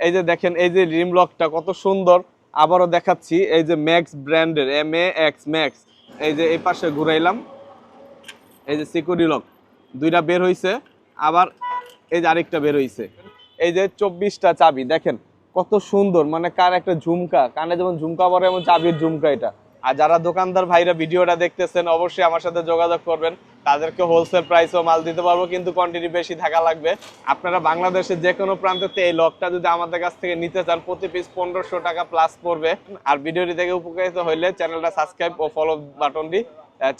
এই যে দেখেন, এই যে রিম লকটা কত সুন্দর। আবারও দেখাচ্ছি, এই যে ম্যাক্স ব্র্যান্ডের, এম এ এক্স ম্যাক্স। এই যে এই পাশে ঘুরাইলাম। এই যে সিকিউরি লক, দুইটা বের হইছে। আবার এই যে আরেকটা বের হইছে। এই যে চব্বিশটা চাবি, দেখেন কত সুন্দর। মানে কার একটা ঝুমকা, কানে যেমন ঝুমকা পরে, এমন চাবির ঝুমকা এটা। আর যারা দোকানদার ভাইরা ভিডিওটা দেখতেছেন, অবশ্যই আমার সাথে যোগাযোগ করবেন। তাদেরকে হোলসেল প্রাইসও মাল দিতে পারব, কিন্তু কোয়ান্টিটি বেশি থাকা লাগবে। আপনারা বাংলাদেশের যে কোনো প্রান্ততে এই লকটা যদি আমাদের কাছ থেকে নিতে চান, প্রতি পিস পনেরোশো টাকা প্লাস পড়বে। আর ভিডিওটি থেকে উপকৃত হইলে চ্যানেলটা সাবস্ক্রাইব ও ফলো বাটনটি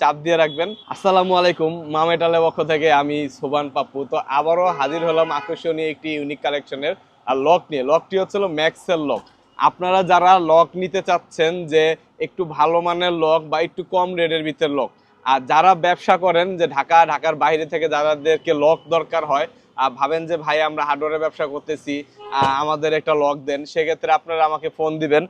চাপ দিয়ে রাখবেন। আসসালামু আলাইকুম মামেটালের পক্ষ থেকে আমি সোবান পাপ্পু। তো আবারও হাজির হলাম আকর্ষণীয় একটি ইউনিক কালেকশনের আর লক নিয়ে। লকটি হচ্ছিল ম্যাক্সেল লক আপনারা যারা লক নিতে চাচ্ছেন যে একটু ভালো মানের লক বা একটু কম রেটের ভিতরে লক আর যারা ব্যবসা করেন যে ঢাকা, ঢাকার বাইরে থেকে যাদেরকে লক দরকার হয়, আর ভাবেন যে, ভাই, আমরা হার্ডওয়্যারের ব্যবসা করতেছি আমাদের একটা লক দেন, সেক্ষেত্রে আপনারা আমাকে ফোন দিবেন।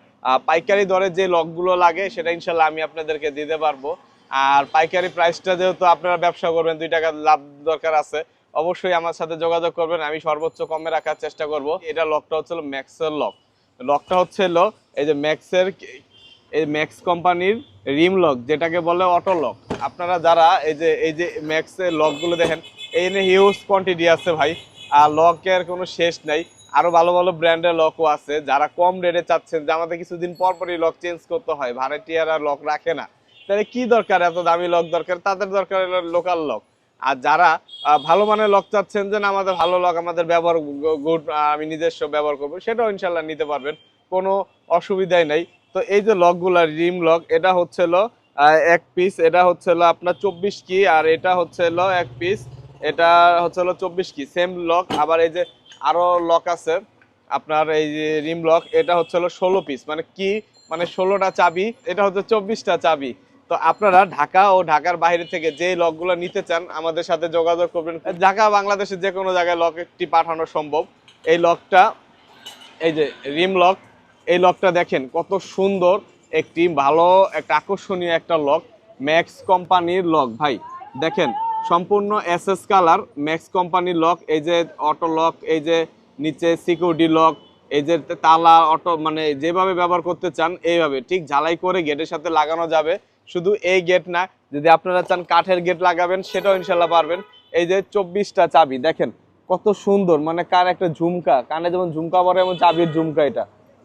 পাইকারি দরে যে লকগুলো লাগে, সেটা ইনশাল্লাহ আমি আপনাদেরকে দিতে পারব। আর পাইকারি প্রাইসটা যেহেতু আপনারা ব্যবসা করবেন, দুই টাকা লাভ দরকার আছে, অবশ্যই আমার সাথে যোগাযোগ করবেন, আমি সর্বোচ্চ কমে রাখার চেষ্টা করব। এটা লকটা হচ্ছিল ম্যাক্সের লক লকটা হচ্ছে হলো এই যে ম্যাক্সের, এই ম্যাক্স কোম্পানির রিম লক, যেটাকে বলে অটো লক। আপনারা যারা এই যে এই যে ম্যাক্সের লকগুলো দেখেন, এই নিয়ে হিউজ কোয়ান্টিটি আছে ভাই, আর লকের কোনো শেষ নাই। আরও ভালো ভালো ব্র্যান্ডের লকও আছে, যারা কম রেটে চাচ্ছেন, যে আমাদের কিছুদিন পর পরই লক চেঞ্জ করতে হয়, ভাড়াটিয়ারা লক রাখে না। তাহলে কি দরকার? এত দামি লক দরকার? তাদের দরকার লোকাল লক আর যারা ভালো মানের লক চাচ্ছেন যে না, আমাদের ভালো লক আমাদের ব্যবহার গুড আমি নিজস্ব ব্যবহার করব সেটাও ইনশাল্লাহ নিতে পারবেন। কোনো অসুবিধাই নাই। তো এই যে লকগুলা রিম লক এটা হচ্ছিল এক পিস এটা হচ্ছিল আপনার চব্বিশ কি আর এটা হচ্ছিল এক পিস এটা হচ্ছিল চব্বিশ কি সেম লক। আবার এই যে আরও লক আছে আপনার এই যে রিম লক এটা হচ্ছিল ষোলো পিস মানে কি মানে ষোলোটা চাবি এটা হচ্ছে চব্বিশটা চাবি। তো আপনারা ঢাকা ও ঢাকার বাইরে থেকে যে লকগুলো নিতে চান, আমাদের সাথে যোগাযোগ করবেন। ঢাকা বাংলাদেশের যে কোনো জায়গায় লক একটি পাঠানো সম্ভব। এই লকটা, এই যে রিম লক, এই লকটা দেখেন কত সুন্দর একটি, ভালো, একটা আকর্ষণীয় একটা লক। ম্যাক্স কোম্পানির লক, ভাই। দেখেন, সম্পূর্ণ এস এস কালার, ম্যাক্স কোম্পানির লক। এই যে অটো লক, এই যে নিচে সিকিউরিটি লক, এই যে তালা, অটো মানে যেভাবে ব্যবহার করতে চান, এইভাবে। ঠিক ঝালাই করে গেটের সাথে লাগানো যাবে। শুধু এই গেট না, যদি আপনারা চান কাঠের গেট লাগাবেন, সেটাও ইনশাল্লাহ পারবেন। এই যে চব্বিশটা চাবি, দেখেন কত সুন্দর মানে কার একটা ঝুমকা, কানে যেমন ঝুমকা পরে, এমন চাবির ঝুমকা এটা।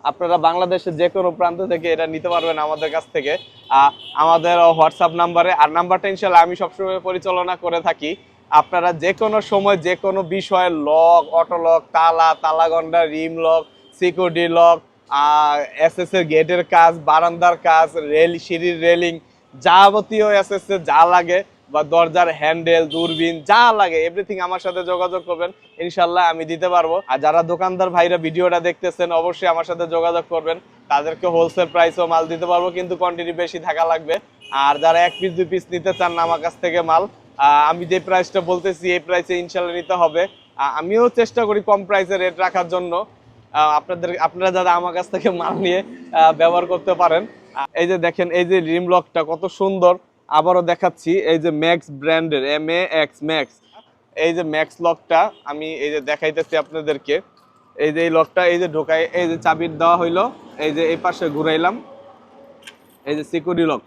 আপনারা বাংলাদেশের যে কোনো প্রান্ত থেকে এটা নিতে পারবেন আমাদের কাছ থেকে। আমাদের হোয়াটসঅ্যাপ নাম্বারে আর নাম্বারটা ইনশাল্লাহ আমি সবসময় পরিচালনা করে থাকি। আপনারা যে কোনো সময়, যে কোনো বিষয়ে লক অটো লক তালা, তালাগন্ডা rim lock security lock S এর গেটের কাজ, বারান্দার কাজ রেল সিঁড়ির রেলিং যাবতীয় এস এস যা লাগে বা দরজার হ্যান্ডেল দূরবীন, যা লাগে এভরিথিং আমার সাথে যোগাযোগ করবেন। ইনশাল্লাহ আমি দিতে পারব। আর যারা দোকানদার ভাইরা ভিডিওটা দেখতেছেন, অবশ্যই আমার সাথে যোগাযোগ করবেন। তাদেরকে হোলসেল প্রাইসও মাল দিতে পারব, কিন্তু কোয়ান্টিটি বেশি থাকা লাগবে। আর যারা এক পিস দুই পিস নিতে চান আমার কাছ থেকে মাল আমি যে প্রাইসটা বলতেছি, এই প্রাইসে ইনশাল্লাহ নিতে হবে। আমিও চেষ্টা করি কম প্রাইসে রেট রাখার জন্য। আপনাদের, আপনারা যারা আমার কাছ থেকে মাল নিয়ে ব্যবহার করতে পারেন এই যে দেখেন এই যে রিম লকটা কত সুন্দর আবারও দেখাচ্ছি এই যে ম্যাক্স ব্র্যান্ডের এম এ এক্স ম্যাক্স এই যে ম্যাক্স লকটা আমি এই যে দেখাইতেছি আপনাদেরকে এই যে এই লকটা এই যে ঢোকাই এই যে চাবির দেওয়া হইল এই যে এই পাশে ঘুরাইলাম এই যে সিকিউরিটি লক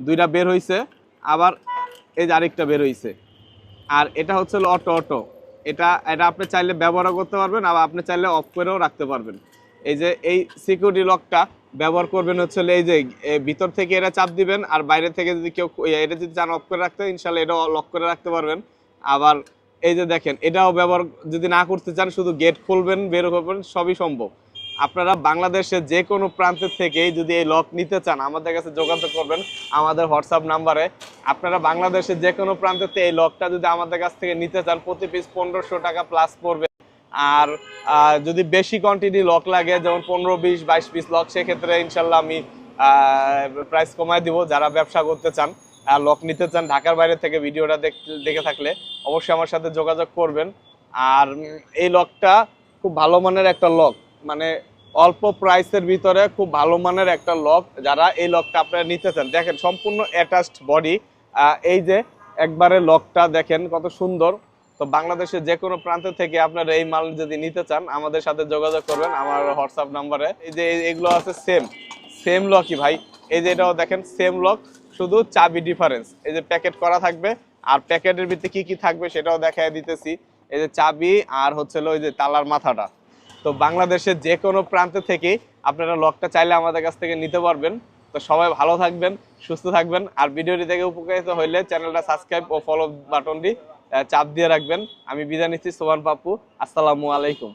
দুইটা বের হইছে আবার এই যে আরেকটা বের হইছে আর এটা হচ্ছে অটো অটো এটা এটা আপনি চাইলে ব্যবহারও করতে পারবেন আবার আপনি চাইলে অফ করেও রাখতে পারবেন এই যে এই সিকিউরিটি লকটা ব্যবহার করবেন হচ্ছে এই যে ভিতর থেকে এটা চাপ দিবেন, আর বাইরে থেকে যদি কেউ এটা যদি চান অফ করে রাখতে ইনশাল্লাহ এটাও লক করে রাখতে পারবেন। আবার এই যে দেখেন, এটাও ব্যবহার যদি না করতে চান, শুধু গেট খুলবেন, বের করবেন সবই সম্ভব। আপনারা বাংলাদেশের যে কোনো প্রান্তের থেকেই যদি এই লক নিতে চান, আমাদের কাছে যোগাযোগ করবেন আমাদের হোয়াটসঅ্যাপ নাম্বারে। আপনারা বাংলাদেশের যে কোনো প্রান্তের থেকে এই লকটা যদি আমাদের কাছ থেকে নিতে চান, প্রতি পিস পনেরোশো টাকা প্লাস পড়বে। আর যদি বেশি কোয়ান্টিটি লক লাগে, যেমন পনেরো, বিশ, বাইশ পিস লক সেক্ষেত্রে ইনশাল্লাহ আমি প্রাইস কমায় দিব যারা ব্যবসা করতে চান আর লক নিতে চান ঢাকার বাইরে থেকে ভিডিওটা দেখ- থাকলে অবশ্যই আমার সাথে যোগাযোগ করবেন। আর এই লকটা খুব ভালো মানের একটা লক মানে অল্প প্রাইসের ভিতরে খুব ভালো মানের একটা লক যারা এই লকটা আপনারা নিতে চান। দেখেন, সম্পূর্ণ অ্যাটাচড বডি এই যে একবারে লকটা দেখেন কত সুন্দর। তো বাংলাদেশের যে কোনো প্রান্ত থেকে আপনারা এই মাল যদি নিতে চান, আমাদের সাথে যোগাযোগ করবেন আমার হোয়াটসঅ্যাপ নাম্বারে এই যে এগুলো আছে সেম সেম লকই ভাই। এই যে এটাও দেখেন সেম লক শুধু চাবি ডিফারেন্স এই যে প্যাকেট করা থাকবে, আর প্যাকেটের ভিতরে কি কি থাকবে সেটাও দেখায় দিতেছি। এই যে চাবি আর হচ্ছে ওই যে তালার মাথাটা। তো বাংলাদেশের যে কোনো প্রান্ত থেকে আপনারা লকটা চাইলে আমাদের কাছ থেকে নিতে পারবেন। তো সবাই ভালো থাকবেন, সুস্থ থাকবেন। আর ভিডিওটি থেকে উপকারিত হইলে চ্যানেলটা সাবস্ক্রাইব ও ফলো বাটনটি চাপ দিয়ে রাখবেন। আমি বিদায় নিচ্ছি সোহান পাপ্পু আসসালামু আলাইকুম।